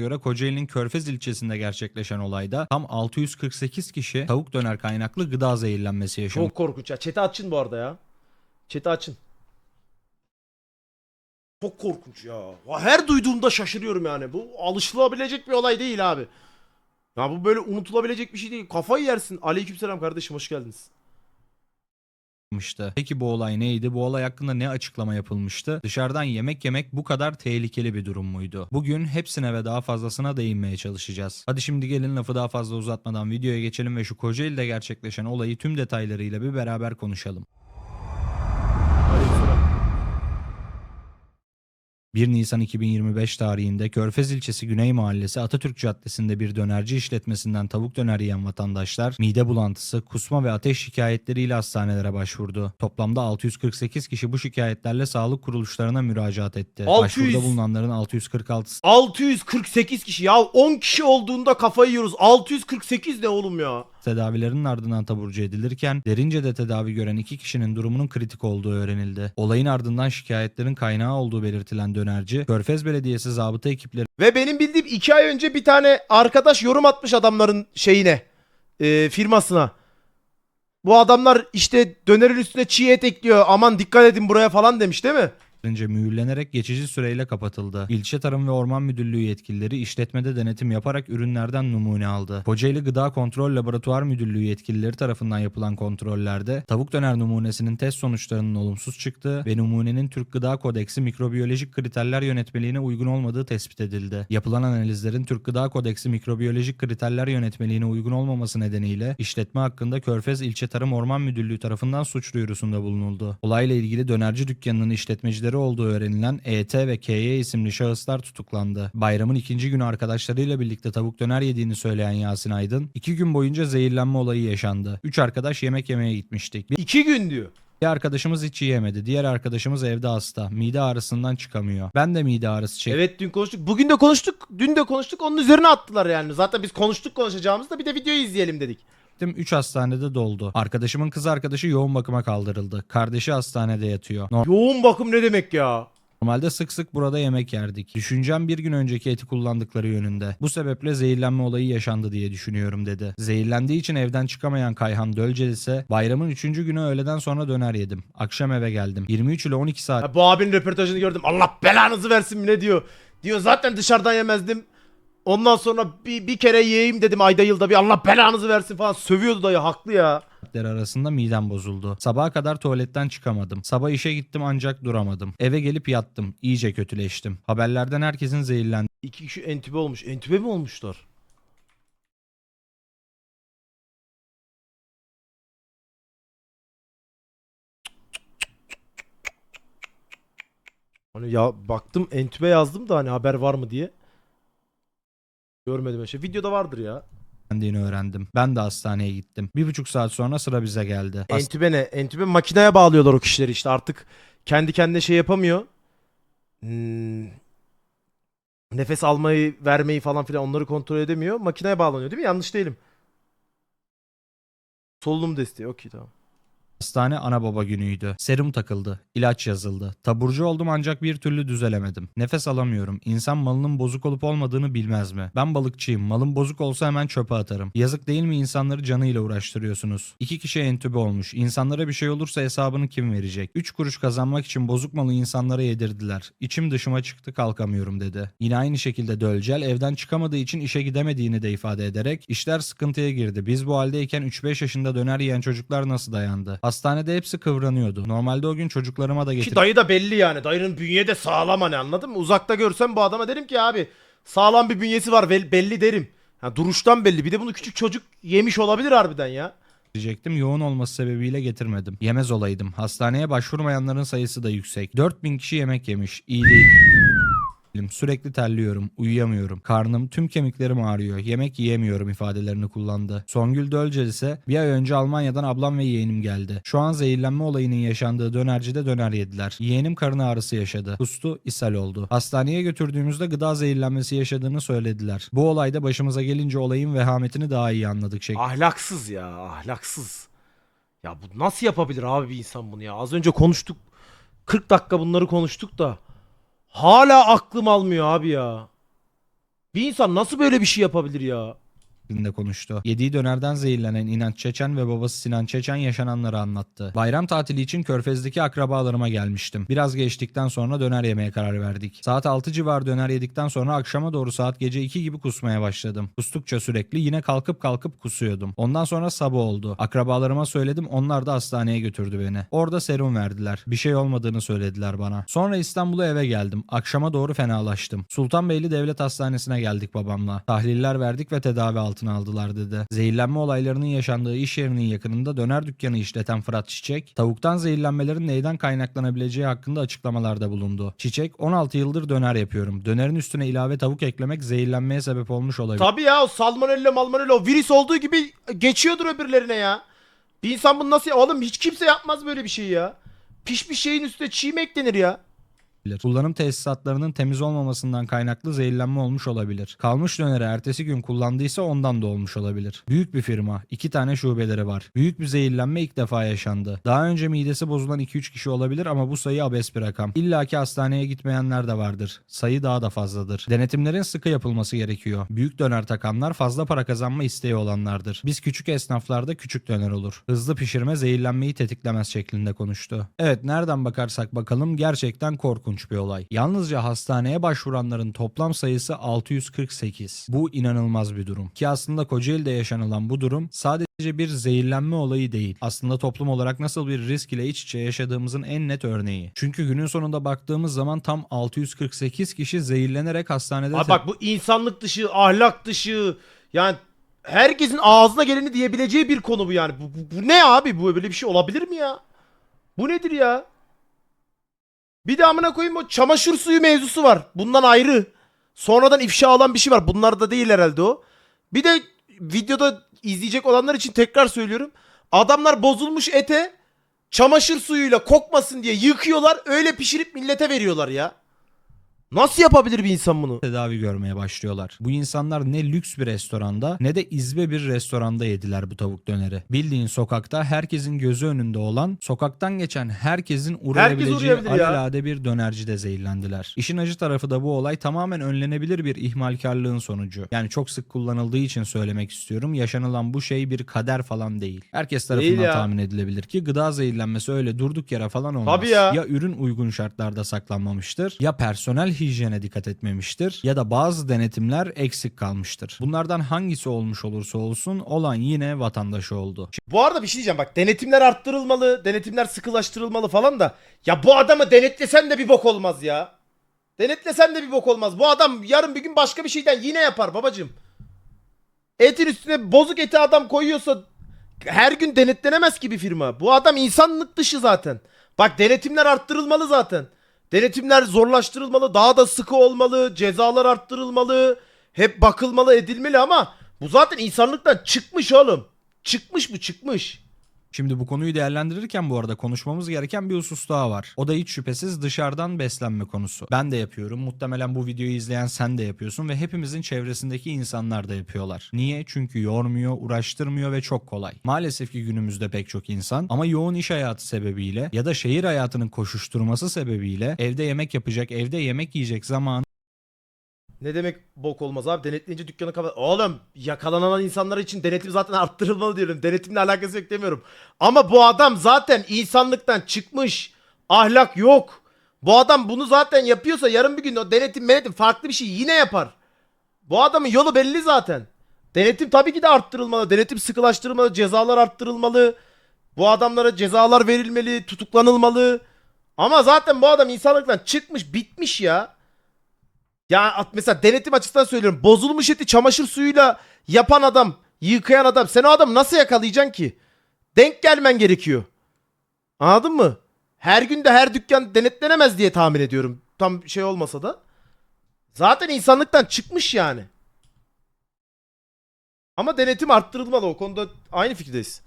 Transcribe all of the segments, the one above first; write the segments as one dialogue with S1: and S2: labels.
S1: göre Kocaeli'nin Körfez ilçesinde gerçekleşen olayda tam 648 kişi tavuk döner kaynaklı gıda zehirlenmesi yaşamış.
S2: Çok korkunç ya. Chat'i açın bu arada ya. Chat'i açın. Çok korkunç ya. Her duyduğumda şaşırıyorum yani. Bu alışılabilecek bir olay değil abi. Ya bu böyle unutulabilecek bir şey değil. Kafayı yersin. Aleykümselam kardeşim hoş geldiniz.
S1: Yapmıştı. Peki bu olay neydi? Bu olay hakkında ne açıklama yapılmıştı? Dışarıdan yemek yemek bu kadar tehlikeli bir durum muydu? Bugün hepsine ve daha fazlasına değinmeye çalışacağız. Hadi şimdi gelin lafı daha fazla uzatmadan videoya geçelim ve şu Kocaeli'de gerçekleşen olayı tüm detaylarıyla bir beraber konuşalım. 1 Nisan 2025 tarihinde Körfez ilçesi Güney Mahallesi Atatürk Caddesi'nde bir dönerci işletmesinden tavuk döner yiyen vatandaşlar mide bulantısı, kusma ve ateş şikayetleriyle hastanelere başvurdu. Toplamda 648 kişi bu şikayetlerle sağlık kuruluşlarına müracaat etti.
S2: 600.
S1: Başvuruda bulunanların 646'sı
S2: 648 kişi ya 10 kişi olduğunda kafayı yiyoruz. 648 ne oğlum ya?
S1: Tedavilerin ardından taburcu edilirken Derince'de tedavi gören iki kişinin durumunun kritik olduğu öğrenildi. Olayın ardından şikayetlerin kaynağı olduğu belirtilen dönerci, Körfez Belediyesi zabıta ekipleri
S2: Ve benim bildiğim 2 ay önce bir tane arkadaş yorum atmış adamların şeyine. e, firmasına. Bu adamlar işte dönerin üstüne çiğ et ekliyor. Aman dikkat edin buraya falan demiş değil mi?
S1: Önce mühürlenerek geçici süreyle kapatıldı. İlçe Tarım ve Orman Müdürlüğü yetkilileri işletmede denetim yaparak ürünlerden numune aldı. Kocaeli Gıda Kontrol Laboratuvar Müdürlüğü yetkilileri tarafından yapılan kontrollerde tavuk döner numunesinin test sonuçlarının olumsuz çıktığı ve numunenin Türk Gıda Kodeksi mikrobiyolojik kriterler yönetmeliğine uygun olmadığı tespit edildi. Yapılan analizlerin Türk Gıda Kodeksi mikrobiyolojik kriterler yönetmeliğine uygun olmaması nedeniyle işletme hakkında Körfez İlçe Tarım Orman Müdürlüğü tarafından suç duyurusunda bulunuldu. Olayla ilgili dönerci dükkanının işletmecileri olduğu öğrenilen ET ve KY isimli şahıslar tutuklandı. Bayramın ikinci günü arkadaşlarıyla birlikte tavuk döner yediğini söyleyen Yasin Aydın, iki gün boyunca zehirlenme olayı yaşandı. Üç arkadaş yemek yemeye gitmiştik. Bir
S2: 2 gün diyor.
S1: arkadaşımız hiç yiyemedi. Diğer arkadaşımız evde hasta. Mide ağrısından çıkamıyor. Ben de mide ağrısı çektim.
S2: Evet dün konuştuk. Bugün de konuştuk. Dün de konuştuk. Onun üzerine attılar yani. Zaten biz konuştuk konuşacağımızda bir de videoyu izleyelim dedik.
S1: 3 hastanede doldu. Arkadaşımın kız arkadaşı yoğun bakıma kaldırıldı. Kardeşi hastanede yatıyor.
S2: Yoğun bakım ne demek ya?
S1: Normalde sık sık burada yemek yerdik. Düşüncem bir gün önceki eti kullandıkları yönünde. Bu sebeple zehirlenme olayı yaşandı diye düşünüyorum dedi. Zehirlendiği için evden çıkamayan Kayhan Dölcel ise bayramın 3. günü öğleden sonra döner yedim. Akşam eve geldim. 23 ile 12 saat
S2: Ya bu abinin röportajını gördüm. Allah belanızı versin mi ne diyor? Diyor zaten dışarıdan yemezdim. Ondan sonra bir, bir kere yiyeyim dedim ayda yılda bir Allah belanızı versin falan sövüyordu dayı haklı ya.
S1: saatleri arasında midem bozuldu. Sabaha kadar tuvaletten çıkamadım. Sabah işe gittim ancak duramadım. Eve gelip yattım. İyice kötüleştim. Haberlerden herkesin zehirlendiğini
S2: İki kişi entübe olmuş. Entübe mi olmuşlar? Hani ya baktım entübe yazdım da hani haber var mı diye. Görmedim işte. Videoda vardır ya.
S1: öğrendim. Ben de hastaneye gittim. Bir buçuk saat sonra sıra bize geldi.
S2: Entübe ne? Entübe makineye bağlıyorlar o kişileri işte artık kendi kendine şey yapamıyor. Hmm. Nefes almayı, vermeyi falan filan onları kontrol edemiyor. Makineye bağlanıyor değil mi? Yanlış değilim. Solunum desteği. Okey tamam.
S1: Hastane ana baba günüydü. Serum takıldı. ilaç yazıldı. Taburcu oldum ancak bir türlü düzelemedim. Nefes alamıyorum. İnsan malının bozuk olup olmadığını bilmez mi? Ben balıkçıyım. Malım bozuk olsa hemen çöpe atarım. Yazık değil mi insanları canıyla uğraştırıyorsunuz? İki kişi entübe olmuş. İnsanlara bir şey olursa hesabını kim verecek? Üç kuruş kazanmak için bozuk malı insanlara yedirdiler. İçim dışıma çıktı kalkamıyorum dedi. Yine aynı şekilde Dölcel evden çıkamadığı için işe gidemediğini de ifade ederek işler sıkıntıya girdi. Biz bu haldeyken 3-5 yaşında döner yiyen çocuklar nasıl dayandı? Hastanede hepsi kıvranıyordu. Normalde o gün çocuklarıma da
S2: Ki
S1: getirip
S2: dayı da belli yani. Dayının bünye de sağlam hani anladın mı? Uzakta görsem bu adama derim ki abi sağlam bir bünyesi var belli derim. Ha, duruştan belli. Bir de bunu küçük çocuk yemiş olabilir harbiden ya.
S1: Diyecektim yoğun olması sebebiyle getirmedim. Yemez olaydım. Hastaneye başvurmayanların sayısı da yüksek. 4000 kişi yemek yemiş. İyi değil. Sürekli terliyorum, uyuyamıyorum. Karnım, tüm kemiklerim ağrıyor. Yemek yiyemiyorum ifadelerini kullandı. Songül Dölcel ise bir ay önce Almanya'dan ablam ve yeğenim geldi. Şu an zehirlenme olayının yaşandığı dönercide döner yediler. Yeğenim karın ağrısı yaşadı. Kustu, ishal oldu. Hastaneye götürdüğümüzde gıda zehirlenmesi yaşadığını söylediler. Bu olayda başımıza gelince olayın vehametini daha iyi anladık şeklinde.
S2: Ahlaksız ya ahlaksız. Ya bu nasıl yapabilir abi bir insan bunu ya? Az önce konuştuk. 40 dakika bunları konuştuk da. Hala aklım almıyor abi ya. Bir insan nasıl böyle bir şey yapabilir ya?
S1: Şeklinde konuştu. Yediği dönerden zehirlenen İnanç Çeçen ve babası Sinan Çeçen yaşananları anlattı. Bayram tatili için Körfez'deki akrabalarıma gelmiştim. Biraz geçtikten sonra döner yemeye karar verdik. Saat 6 civarı döner yedikten sonra akşama doğru saat gece 2 gibi kusmaya başladım. Kustukça sürekli yine kalkıp kalkıp kusuyordum. Ondan sonra sabah oldu. Akrabalarıma söyledim onlar da hastaneye götürdü beni. Orada serum verdiler. Bir şey olmadığını söylediler bana. Sonra İstanbul'a eve geldim. Akşama doğru fenalaştım. Sultanbeyli Devlet Hastanesi'ne geldik babamla. Tahliller verdik ve tedavi altına aldılar dedi. Zehirlenme olaylarının yaşandığı iş yerinin yakınında döner dükkanı işleten Fırat Çiçek, tavuktan zehirlenmelerin neyden kaynaklanabileceği hakkında açıklamalarda bulundu. Çiçek, 16 yıldır döner yapıyorum. Dönerin üstüne ilave tavuk eklemek zehirlenmeye sebep olmuş olabilir.
S2: Tabii ya o salmonella malmonella o virüs olduğu gibi geçiyordur öbürlerine ya. Bir insan bunu nasıl oğlum hiç kimse yapmaz böyle bir şey ya. Pişmiş şeyin üstüne çiğ mi eklenir ya?
S1: Olabilir. Kullanım tesisatlarının temiz olmamasından kaynaklı zehirlenme olmuş olabilir. Kalmış döneri ertesi gün kullandıysa ondan da olmuş olabilir. Büyük bir firma, iki tane şubeleri var. Büyük bir zehirlenme ilk defa yaşandı. Daha önce midesi bozulan 2-3 kişi olabilir ama bu sayı abes bir rakam. İlla ki hastaneye gitmeyenler de vardır. Sayı daha da fazladır. Denetimlerin sıkı yapılması gerekiyor. Büyük döner takanlar fazla para kazanma isteği olanlardır. Biz küçük esnaflarda küçük döner olur. Hızlı pişirme zehirlenmeyi tetiklemez şeklinde konuştu. Evet nereden bakarsak bakalım gerçekten korkunç bir olay. Yalnızca hastaneye başvuranların toplam sayısı 648. Bu inanılmaz bir durum. Ki aslında Kocaeli'de yaşanılan bu durum sadece bir zehirlenme olayı değil. Aslında toplum olarak nasıl bir risk ile iç içe yaşadığımızın en net örneği. Çünkü günün sonunda baktığımız zaman tam 648 kişi zehirlenerek hastanede
S2: Abi bak bu insanlık dışı, ahlak dışı yani herkesin ağzına geleni diyebileceği bir konu bu yani. Bu, bu, bu ne abi? Bu böyle bir şey olabilir mi ya? Bu nedir ya? Bir de amına koyayım o çamaşır suyu mevzusu var. Bundan ayrı. Sonradan ifşa olan bir şey var. Bunlar da değil herhalde o. Bir de videoda izleyecek olanlar için tekrar söylüyorum. Adamlar bozulmuş ete çamaşır suyuyla kokmasın diye yıkıyorlar. Öyle pişirip millete veriyorlar ya. Nasıl yapabilir bir insan bunu?
S1: tedavi görmeye başlıyorlar. Bu insanlar ne lüks bir restoranda ne de izbe bir restoranda yediler bu tavuk döneri. Bildiğin sokakta herkesin gözü önünde olan, sokaktan geçen herkesin uğrayabileceği
S2: ya.
S1: alelade bir dönercide zehirlendiler. İşin acı tarafı da bu olay tamamen önlenebilir bir ihmalkarlığın sonucu. Yani çok sık kullanıldığı için söylemek istiyorum. Yaşanılan bu şey bir kader falan değil. Herkes
S2: Değil
S1: tarafından
S2: ya.
S1: tahmin edilebilir ki gıda zehirlenmesi öyle durduk yere falan olmaz.
S2: Tabii ya.
S1: ya ürün uygun şartlarda saklanmamıştır ya personel hijyene dikkat etmemiştir ya da bazı denetimler eksik kalmıştır. Bunlardan hangisi olmuş olursa olsun olan yine vatandaşı oldu.
S2: Bu arada bir şey diyeceğim bak denetimler arttırılmalı, denetimler sıkılaştırılmalı falan da ya bu adamı denetlesen de bir bok olmaz ya. Denetlesen de bir bok olmaz. Bu adam yarın bir gün başka bir şeyden yine yapar babacım. Etin üstüne bozuk eti adam koyuyorsa her gün denetlenemez ki bir firma. Bu adam insanlık dışı zaten. Bak denetimler arttırılmalı zaten. Denetimler zorlaştırılmalı, daha da sıkı olmalı, cezalar arttırılmalı, hep bakılmalı, edilmeli ama bu zaten insanlıktan çıkmış oğlum. Çıkmış bu çıkmış.
S1: Şimdi bu konuyu değerlendirirken bu arada konuşmamız gereken bir husus daha var. O da hiç şüphesiz dışarıdan beslenme konusu. Ben de yapıyorum. Muhtemelen bu videoyu izleyen sen de yapıyorsun ve hepimizin çevresindeki insanlar da yapıyorlar. Niye? Çünkü yormuyor, uğraştırmıyor ve çok kolay. Maalesef ki günümüzde pek çok insan ama yoğun iş hayatı sebebiyle ya da şehir hayatının koşuşturması sebebiyle evde yemek yapacak, evde yemek yiyecek zaman
S2: Ne demek bok olmaz abi? Denetleyince dükkanı kapat. Oğlum yakalanan insanlar için denetim zaten arttırılmalı diyorum. Denetimle alakası yok demiyorum. Ama bu adam zaten insanlıktan çıkmış. Ahlak yok. Bu adam bunu zaten yapıyorsa yarın bir gün o denetim menetim farklı bir şey yine yapar. Bu adamın yolu belli zaten. Denetim tabii ki de arttırılmalı. Denetim sıkılaştırılmalı. Cezalar arttırılmalı. Bu adamlara cezalar verilmeli. Tutuklanılmalı. Ama zaten bu adam insanlıktan çıkmış bitmiş ya. Ya at- mesela denetim açısından söylüyorum. Bozulmuş eti çamaşır suyuyla yapan adam, yıkayan adam. Sen o adamı nasıl yakalayacaksın ki? Denk gelmen gerekiyor. Anladın mı? Her gün de her dükkan denetlenemez diye tahmin ediyorum. Tam şey olmasa da. Zaten insanlıktan çıkmış yani. Ama denetim arttırılmalı o konuda aynı fikirdeyiz.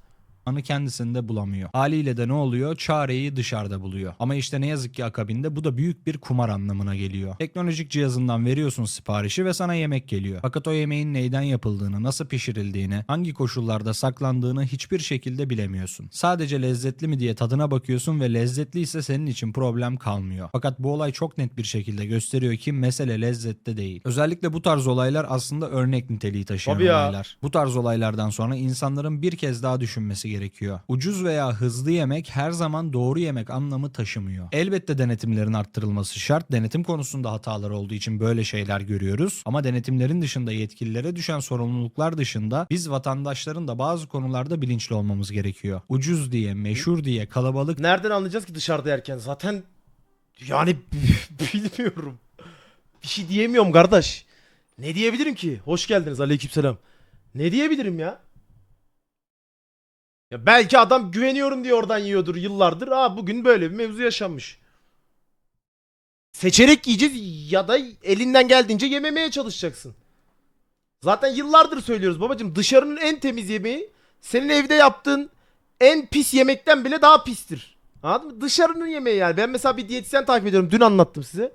S1: Anı kendisinde bulamıyor. Haliyle de ne oluyor? Çareyi dışarıda buluyor. Ama işte ne yazık ki akabinde bu da büyük bir kumar anlamına geliyor. Teknolojik cihazından veriyorsun siparişi ve sana yemek geliyor. Fakat o yemeğin neyden yapıldığını, nasıl pişirildiğini, hangi koşullarda saklandığını hiçbir şekilde bilemiyorsun. Sadece lezzetli mi diye tadına bakıyorsun ve lezzetli ise senin için problem kalmıyor. Fakat bu olay çok net bir şekilde gösteriyor ki mesele lezzette değil. Özellikle bu tarz olaylar aslında örnek niteliği taşıyan
S2: Tabii ya.
S1: olaylar. Bu tarz olaylardan sonra insanların bir kez daha düşünmesi gerekiyor. Ucuz veya hızlı yemek her zaman doğru yemek anlamı taşımıyor. Elbette denetimlerin arttırılması şart. Denetim konusunda hatalar olduğu için böyle şeyler görüyoruz. Ama denetimlerin dışında yetkililere düşen sorumluluklar dışında biz vatandaşların da bazı konularda bilinçli olmamız gerekiyor. Ucuz diye, meşhur diye, kalabalık
S2: Nereden anlayacağız ki dışarıda yerken? Zaten yani bilmiyorum. Bir şey diyemiyorum kardeş. Ne diyebilirim ki? Hoş geldiniz aleykümselam. Ne diyebilirim ya? Ya belki adam güveniyorum diye oradan yiyordur yıllardır. Aa bugün böyle bir mevzu yaşanmış. Seçerek yiyeceğiz ya da elinden geldiğince yememeye çalışacaksın. Zaten yıllardır söylüyoruz babacım dışarının en temiz yemeği senin evde yaptığın en pis yemekten bile daha pistir. Anladın mı? Dışarının yemeği yani. Ben mesela bir diyetisyen takip ediyorum. Dün anlattım size.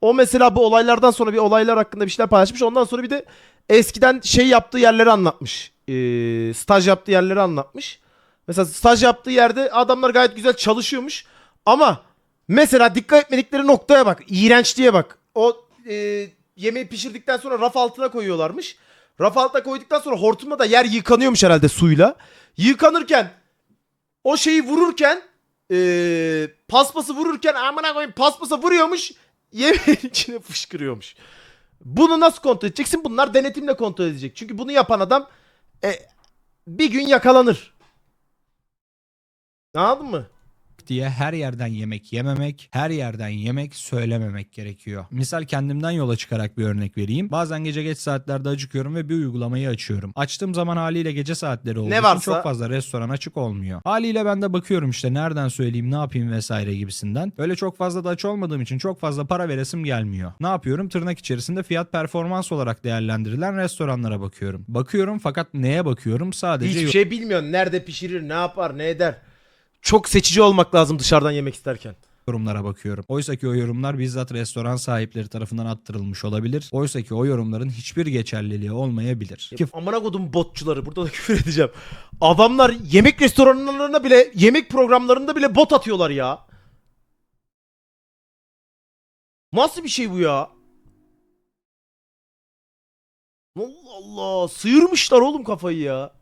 S2: O mesela bu olaylardan sonra bir olaylar hakkında bir şeyler paylaşmış. Ondan sonra bir de eskiden şey yaptığı yerleri anlatmış. Ee, staj yaptığı yerleri anlatmış. Mesela staj yaptığı yerde adamlar gayet güzel çalışıyormuş. Ama mesela dikkat etmedikleri noktaya bak. İğrençliğe bak. O e, yemeği pişirdikten sonra raf altına koyuyorlarmış. Raf altına koyduktan sonra hortumla da yer yıkanıyormuş herhalde suyla. Yıkanırken o şeyi vururken eee paspası vururken amına koyayım paspasa vuruyormuş yemeğin içine fışkırıyormuş. Bunu nasıl kontrol edeceksin? Bunlar denetimle kontrol edecek. Çünkü bunu yapan adam e, bir gün yakalanır. Anladın mı?
S1: diye her yerden yemek yememek, her yerden yemek söylememek gerekiyor. Misal kendimden yola çıkarak bir örnek vereyim. Bazen gece geç saatlerde acıkıyorum ve bir uygulamayı açıyorum. Açtığım zaman haliyle gece saatleri olduğu
S2: Ne
S1: için
S2: varsa-
S1: çok fazla restoran açık olmuyor. Haliyle ben de bakıyorum işte nereden söyleyeyim, ne yapayım vesaire gibisinden. Böyle çok fazla da aç olmadığım için çok fazla para veresim gelmiyor. Ne yapıyorum? Tırnak içerisinde fiyat performans olarak değerlendirilen restoranlara bakıyorum. Bakıyorum fakat neye bakıyorum? Sadece
S2: Hiçbir şey bilmiyorsun. Nerede pişirir, ne yapar, ne eder. Çok seçici olmak lazım dışarıdan yemek isterken.
S1: yorumlara bakıyorum. Oysa ki o yorumlar bizzat restoran sahipleri tarafından attırılmış olabilir. Oysa ki o yorumların hiçbir geçerliliği olmayabilir. Ki
S2: Amına kodum botçuları. Burada da küfür edeceğim. Adamlar yemek restoranlarına bile, yemek programlarında bile bot atıyorlar ya. Nasıl bir şey bu ya? Allah Allah. Sıyırmışlar oğlum kafayı ya.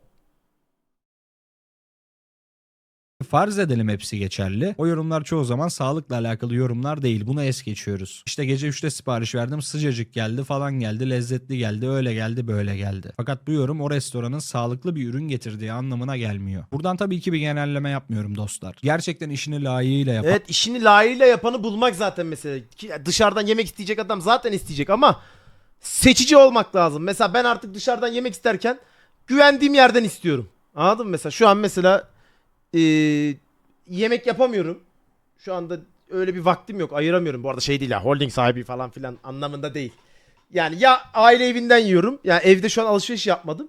S1: Farz edelim hepsi geçerli. O yorumlar çoğu zaman sağlıkla alakalı yorumlar değil. Bunu es geçiyoruz. İşte gece 3'te sipariş verdim sıcacık geldi falan geldi lezzetli geldi öyle geldi böyle geldi. Fakat bu yorum o restoranın sağlıklı bir ürün getirdiği anlamına gelmiyor. Buradan tabii ki bir genelleme yapmıyorum dostlar. Gerçekten işini layığıyla yapan
S2: Evet işini layığıyla yapanı bulmak zaten mesele. Ki Dışarıdan yemek isteyecek adam zaten isteyecek ama seçici olmak lazım. Mesela ben artık dışarıdan yemek isterken güvendiğim yerden istiyorum. Anladın mı? Mesela şu an mesela eee, yemek yapamıyorum. Şu anda öyle bir vaktim yok. Ayıramıyorum. Bu arada şey değil ya holding sahibi falan filan anlamında değil. Yani ya aile evinden yiyorum. Yani evde şu an alışveriş yapmadım.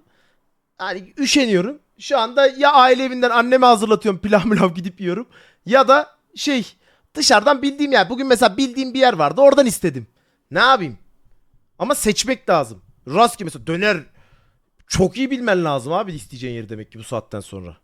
S2: Yani üşeniyorum. Şu anda ya aile evinden anneme hazırlatıyorum pilav milav gidip yiyorum. Ya da şey dışarıdan bildiğim yer. Bugün mesela bildiğim bir yer vardı oradan istedim. Ne yapayım? Ama seçmek lazım. Rastgele mesela döner çok iyi bilmen lazım abi isteyeceğin yeri demek ki bu saatten sonra.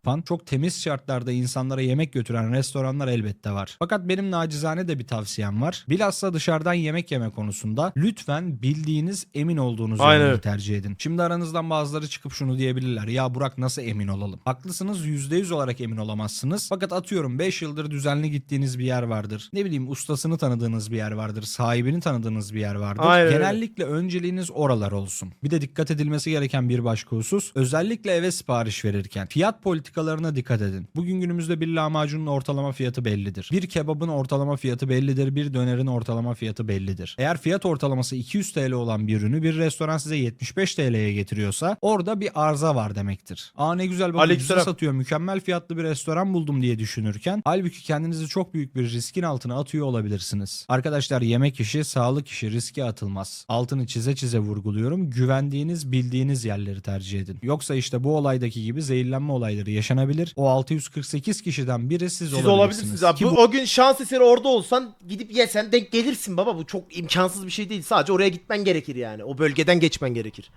S1: Yapan, çok temiz şartlarda insanlara yemek götüren restoranlar elbette var. Fakat benim nacizane de bir tavsiyem var. Bilhassa dışarıdan yemek yeme konusunda lütfen bildiğiniz emin olduğunuz
S2: öyle.
S1: tercih edin. Şimdi aranızdan bazıları çıkıp şunu diyebilirler. Ya Burak nasıl emin olalım? Haklısınız %100 olarak emin olamazsınız. Fakat atıyorum 5 yıldır düzenli gittiğiniz bir yer vardır. Ne bileyim ustasını tanıdığınız bir yer vardır. Sahibini tanıdığınız bir yer vardır.
S2: Aynen.
S1: Genellikle önceliğiniz oralar olsun. Bir de dikkat edilmesi gereken bir başka husus. Özellikle eve sipariş verirken fiyat politikalarına dikkat edin. Bugün günümüzde bir lahmacunun ortalama fiyatı bellidir. Bir kebabın ortalama fiyatı bellidir. Bir dönerin ortalama fiyatı bellidir. Eğer fiyat ortalaması 200 TL olan bir ürünü bir restoran size 75 TL'ye getiriyorsa orada bir arıza var demektir. Aa ne güzel
S2: Aleykümselam.
S1: ucuza satıyor mükemmel fiyatlı bir restoran buldum diye düşünürken halbuki kendinizi çok büyük bir riskin altına atıyor olabilirsiniz. Arkadaşlar yemek işi sağlık işi riske atılmaz. Altını çize çize vurguluyorum. Güvendiğiniz bildiğiniz yerleri tercih edin. Yoksa işte bu olaydaki gibi zehirlenme olayları yaşanabilir. O 648 kişiden biri siz,
S2: Siz
S1: olabilirsiniz.
S2: abi.
S1: Ki
S2: Bu, o gün şans eseri orada olsan gidip yesen denk gelirsin baba. Bu çok imkansız bir şey değil. Sadece oraya gitmen gerekir yani. O bölgeden geçmen gerekir.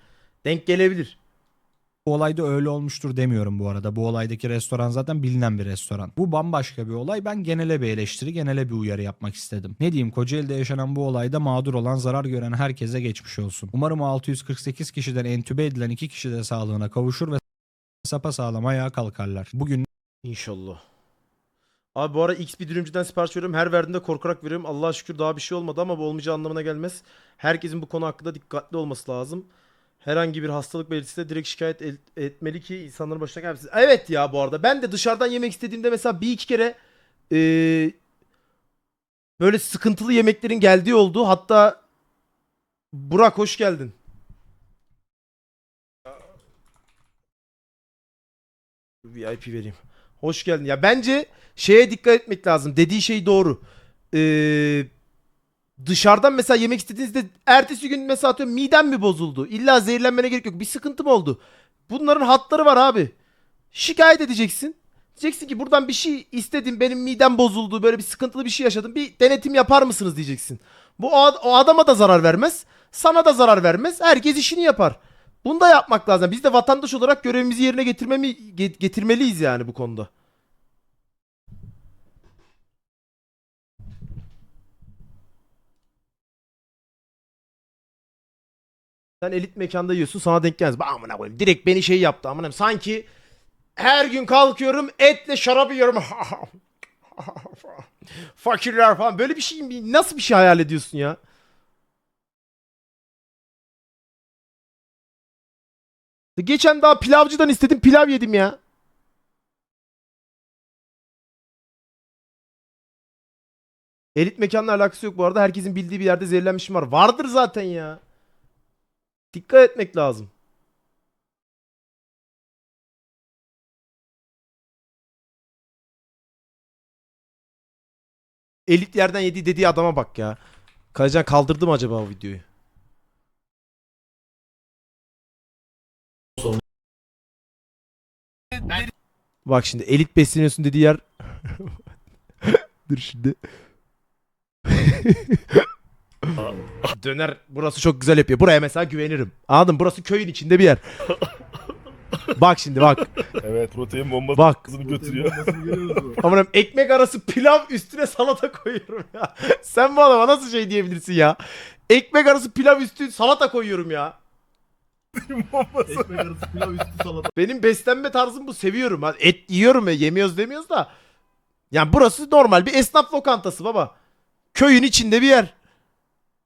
S2: Denk gelebilir.
S1: Bu olayda öyle olmuştur demiyorum bu arada. Bu olaydaki restoran zaten bilinen bir restoran. Bu bambaşka bir olay. Ben genele bir eleştiri, genele bir uyarı yapmak istedim. Ne diyeyim Kocaeli'de yaşanan bu olayda mağdur olan, zarar gören herkese geçmiş olsun. Umarım o 648 kişiden entübe edilen 2 kişi de sağlığına kavuşur ve sapasağlam ayağa kalkarlar. Bugün
S2: İnşallah. Abi bu ara X bir dürümcüden sipariş veriyorum. Her verdiğimde korkarak veriyorum. Allah'a şükür daha bir şey olmadı ama bu olmayacağı anlamına gelmez. Herkesin bu konu hakkında dikkatli olması lazım. Herhangi bir hastalık belirtisi de direkt şikayet el- etmeli ki insanların başına gelmesin. Evet ya bu arada ben de dışarıdan yemek istediğimde mesela bir iki kere eee, böyle sıkıntılı yemeklerin geldiği oldu. Hatta Burak hoş geldin. VIP vereyim. Hoş geldin. Ya bence şeye dikkat etmek lazım. Dediği şey doğru. Ee, dışarıdan mesela yemek istediğinizde ertesi gün mesela atıyorum midem mi bozuldu? İlla zehirlenmene gerek yok. Bir sıkıntı mı oldu? Bunların hatları var abi. Şikayet edeceksin. Diyeceksin ki buradan bir şey istedim benim midem bozuldu böyle bir sıkıntılı bir şey yaşadım bir denetim yapar mısınız diyeceksin. Bu o, o adama da zarar vermez sana da zarar vermez herkes işini yapar. Bunu da yapmak lazım. Biz de vatandaş olarak görevimizi yerine getirmemi ge- getirmeliyiz yani bu konuda. Sen elit mekanda yiyorsun sana denk gelmez. Amına koyayım. Direkt beni şey yaptı amına. Sanki her gün kalkıyorum etle şarap yiyorum. Fakirler falan. Böyle bir şey mi? Nasıl bir şey hayal ediyorsun ya? Geçen daha pilavcıdan istedim pilav yedim ya. Elit mekanla alakası yok bu arada. Herkesin bildiği bir yerde zehirlenmişim var. Vardır zaten ya. Dikkat etmek lazım. Elit yerden yedi dediği adama bak ya. Kalacan kaldırdı mı acaba o videoyu? Bak şimdi elit besleniyorsun dediği yer. Dur şimdi. Döner burası çok güzel yapıyor. Buraya mesela güvenirim. Anladın mı? Burası köyün içinde bir yer. bak şimdi bak.
S3: Evet protein bombası
S2: Bak.
S3: götürüyor.
S2: Amanım ekmek arası pilav üstüne salata koyuyorum ya. Sen bu adama nasıl şey diyebilirsin ya? Ekmek arası pilav üstü salata koyuyorum ya.
S4: Ekmek arası pilav üstü salata.
S2: Benim beslenme tarzım bu. Seviyorum. Ha, Et yiyorum ya. Yemiyoruz demiyoruz da. Yani burası normal bir esnaf lokantası baba. Köyün içinde bir yer.